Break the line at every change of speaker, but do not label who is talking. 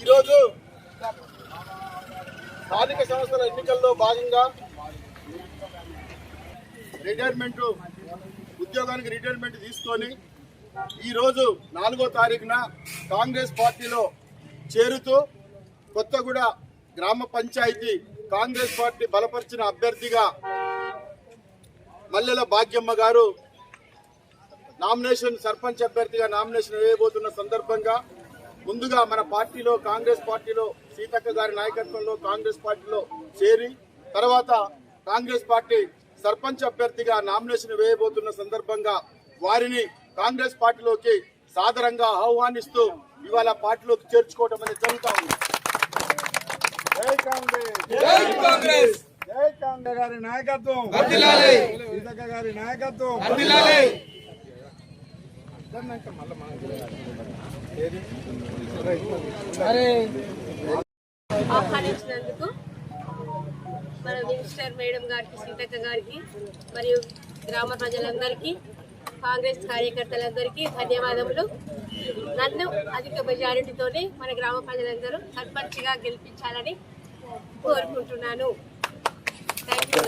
ఈరోజు స్థానిక సంస్థల ఎన్నికల్లో భాగంగా రిటైర్మెంట్ ఉద్యోగానికి రిటైర్మెంట్ తీసుకొని ఈరోజు నాలుగో తారీఖున కాంగ్రెస్ పార్టీలో చేరుతూ కొత్తగూడ గ్రామ పంచాయతీ కాంగ్రెస్ పార్టీ బలపరిచిన అభ్యర్థిగా మల్లెల భాగ్యమ్మ గారు నామినేషన్ సర్పంచ్ అభ్యర్థిగా నామినేషన్ వేయబోతున్న సందర్భంగా ముందుగా మన పార్టీలో కాంగ్రెస్ పార్టీలో సీతక్క గారి నాయకత్వంలో కాంగ్రెస్ పార్టీలో చేరి తర్వాత కాంగ్రెస్ పార్టీ సర్పంచ్ అభ్యర్థిగా నామినేషన్ వేయబోతున్న సందర్భంగా వారిని కాంగ్రెస్ పార్టీలోకి సాదరంగా ఆహ్వానిస్తూ ఇవాళ పార్టీలోకి చేర్చుకోవడం అనేది జరుగుతా ఉంది.
జై కాంగ్రెస్!
జై కాంగ్రెస్!
గారి నాయకత్వం! గారి నాయకత్వం!
ఆహ్వానించినందుకు మన మినిస్టర్ మేడం గారికి సీతక్క గారికి మరియు గ్రామ ప్రజలందరికీ కాంగ్రెస్ కార్యకర్తలందరికీ ధన్యవాదములు. నన్ను అధిక మెజారిటీతోనే మన గ్రామ ప్రజలందరూ సర్పంచ్గా గెలిపించాలని కోరుకుంటున్నాను. Thank you